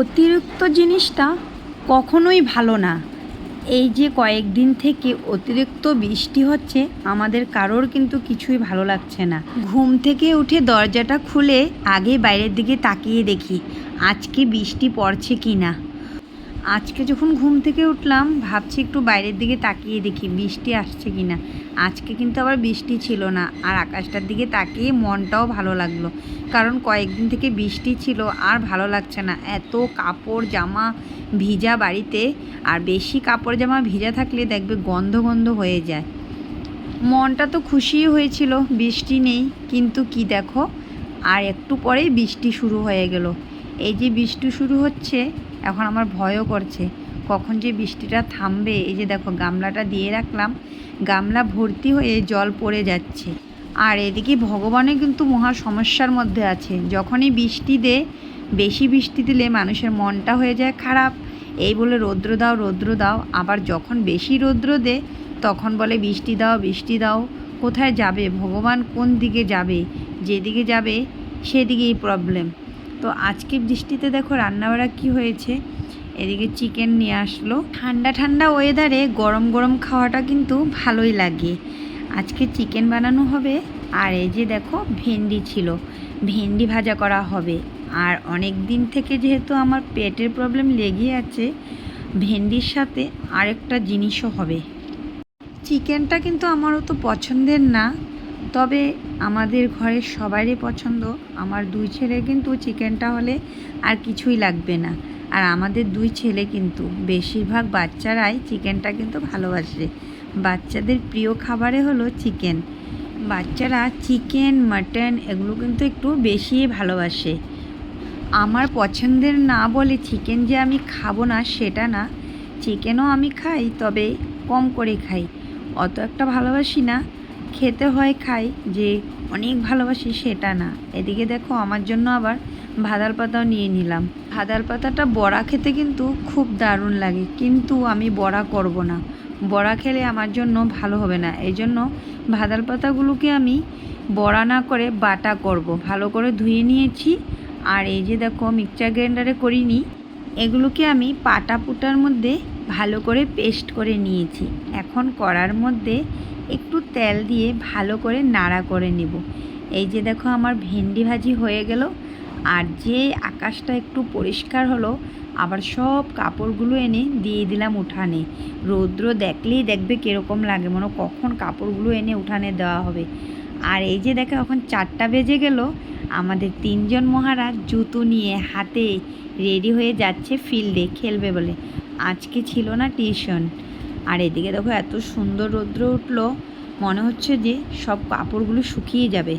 অতিরিক্ত জিনিসটা কখনোই ভালো না। এই যে কয়েকদিন থেকে অতিরিক্ত বৃষ্টি হচ্ছে, আমাদের কারোর কিন্তু কিছুই ভালো লাগছে না। ঘুম থেকে উঠে দরজাটা খুলে আগে বাইরের দিকে তাকিয়ে দেখি, আজকে বৃষ্টি পড়ছে কি না আজকে যখন ঘুম থেকে উঠলাম, ভাবছি একটু বাইরের দিকে তাকিয়ে দেখি, বৃষ্টি আসছে কি না আজকে কিন্তু আবার বৃষ্টি ছিল না, আর আকাশটার দিকে তাকিয়ে মনটাও ভালো লাগল। কারণ কয়েকদিন থেকে বৃষ্টি ছিল, আর ভালো লাগছে না। এত কাপড় জামা ভিজা বাড়িতে, আর বেশি কাপড় জামা ভিজা থাকলে দেখবে গন্ধ গন্ধ হয়ে যায়। মনটা তো খুশি হয়েছিল, বৃষ্টি নেই, কিন্তু কি দেখো? আর একটু পরেই বৃষ্টি শুরু হয়ে গেল। এই যে বৃষ্টি শুরু হচ্ছে এখন আমার ভয়ও করছে। কখন যে বৃষ্টিটা থামবে, এই যে দেখো গামলাটা দিয়ে রাখলাম, গামলা ভর্তি হয়ে জল পড়ে যাচ্ছে। আর এদিকে ভগবানও কিন্তু মহা সমস্যার মধ্যে আছে। যখনই বৃষ্টি দে, বেশি বৃষ্টি দিলে মানুষের মনটা হয়ে যায় খারাপ। এই বলে রৌদ্র দাও রৌদ্র দাও। আবার যখন বেশি রৌদ্র দে, তখন বলে বৃষ্টি দাও বৃষ্টি দাও। কোথায় যাবে? ভগবান কোন দিকে যাবে? যেদিকে যাবে, সেদিকেই প্রবলেম তো আজকে বৃষ্টিতে দেখো রান্নাবাড়া কি হয়েছে? এদিকে চিকেন নিয়ে আসলো। ঠান্ডা ঠান্ডা ওয়েদারে গরম গরম খাওয়াটা কিন্তু ভালোই লাগে। আজকে চিকেন বানানো হবে, আর এই যে দেখো ভেন্ডি ছিল। ভেন্ডি ভাজা করা হবে। আর অনেক দিন থেকে যেহেতু আমার পেটের প্রবলেম লেগে আছে, ভেন্ডির সাথে আরেকটা জিনিসও হবে। চিকেনটা কিন্তু আমারও তো পছন্দের না। তবে আমাদের ঘরের সবারই পছন্দ। আমার দুই ছেলে কিন্তু চিকেনটা হলে আর কিছুই লাগবে না। আর আমাদের দুই ছেলে কিন্তু, বেশিরভাগ বাচ্চারাই চিকেনটা কিন্তু ভালোবাসে। বাচ্চাদের প্রিয় খাবারে হলো চিকেন। বাচ্চারা চিকেন, মাটন এগুলো কিন্তু একটু বেশি ভালোবাসে। আমার পছন্দের না বলে চিকেন যে আমি খাব না, সেটা না। চিকেনও আমি খাই, তবে কম করে খাই। অত একটা ভালোবাসি না। খেতে হয় খাই, যে অনেক ভালোবাসি সেটা না। এদিকে দেখো, আমার জন্য আবার ভাদাল পাতাও নিয়ে নিলাম। ভাদাল পাতাটা বড়া খেতে কিন্তু খুব দারুণ লাগে, কিন্তু আমি বড়া করব না। বড়া খেলে আমার জন্য ভালো হবে না। এই জন্য ভাদাল পাতাগুলোকে আমি বড়া না করে বাটা করব। ভালো করে ধুয়ে নিয়েছি। আর এই যে দেখো মিক্সচার গ্রাইন্ডারে করিনি। এগুলোকে আমি পাটা পুটার মধ্যে ভালো করে পেস্ট করে নিয়েছি। এখন করার মধ্যে একটু তেল দিয়ে ভালো করে নাড়া করে নেব। এই যে দেখো আমার ভেন্ডি ভাজি হয়ে গেল। আর যে আকাশটা একটু পরিষ্কার হলো, আবার সব কাপড়গুলো এনে দিয়ে দিলাম উঠানে। রৌদ্র দেখলেই দেখবে কীরকম লাগে, মনে কখন কাপড়গুলো এনে উঠানে দেওয়া হবে। আর এই যে দেখো এখন চারটা বেজে গেল, আমাদের তিনজন মহারাজ জুতো নিয়ে হাতে রেডি হয়ে যাচ্ছে ফিল্ডে, খেলবে বলে। আজকে ছিল না টিউশন। আর এদিকে দেখো এত সুন্দর রৌদ্র উঠল, মনে হচ্ছে যে সব কাপড়গুলো শুকিয়ে যাবে।